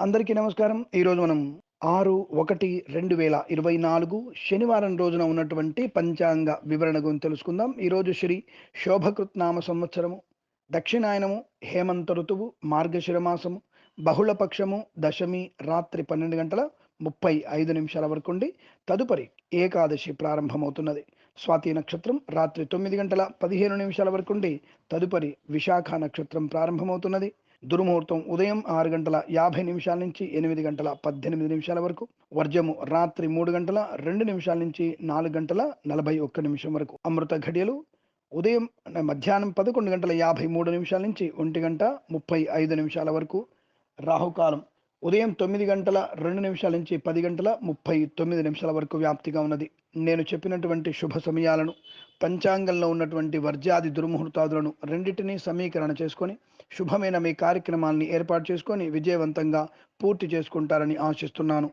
అందరికీ నమస్కారం. ఈరోజు మనం ఆరు ఒకటి రెండు వేల ఇరవై నాలుగు శనివారం రోజున ఉన్నటువంటి పంచాంగ వివరణ గురించి తెలుసుకుందాం. ఈరోజు శ్రీ శోభకృత్నామ సంవత్సరము దక్షిణాయనము హేమంత ఋతువు మార్గశిర మాసము బహుళపక్షము దశమి రాత్రి పన్నెండు గంటల ముప్పై ఐదు నిమిషాల వరకు ఉండి తదుపరి ఏకాదశి ప్రారంభమవుతున్నది. స్వాతి నక్షత్రం రాత్రి తొమ్మిది గంటల పదిహేను నిమిషాల వరకు ఉండి తదుపరి విశాఖ నక్షత్రం ప్రారంభమవుతున్నది. దుర్ముహూర్తం ఉదయం ఆరు గంటల యాభై నిమిషాల నుంచి ఎనిమిది గంటల పద్దెనిమిది నిమిషాల వరకు వర్జము రాత్రి మూడు గంటల రెండు నిమిషాల నుంచి నాలుగు గంటల నలభై ఒక్క నిమిషం వరకు. అమృత ఘడియలు ఉదయం మధ్యాహ్నం పదకొండు గంటల యాభై మూడు నిమిషాల నుంచి ఒంటి గంట ముప్పై ఐదు నిమిషాల వరకు. రాహుకాలం ఉదయం తొమ్మిది గంటల రెండు నిమిషాల నుంచి పది గంటల ముప్పై తొమ్మిది నిమిషాల వరకు వ్యాప్తిగా ఉన్నది. నేను చెప్పినటువంటి శుభ సమయాలను పంచాంగంలో ఉన్నటువంటి వర్జాది దుర్ముహూర్తాదులను రెండింటినీ సమీకరణ చేసుకొని శుభమైన మీ కార్యక్రమాల్ని ఏర్పాటు చేసుకొని విజయవంతంగా పూర్తి చేసుకుంటారని ఆశిస్తున్నాను.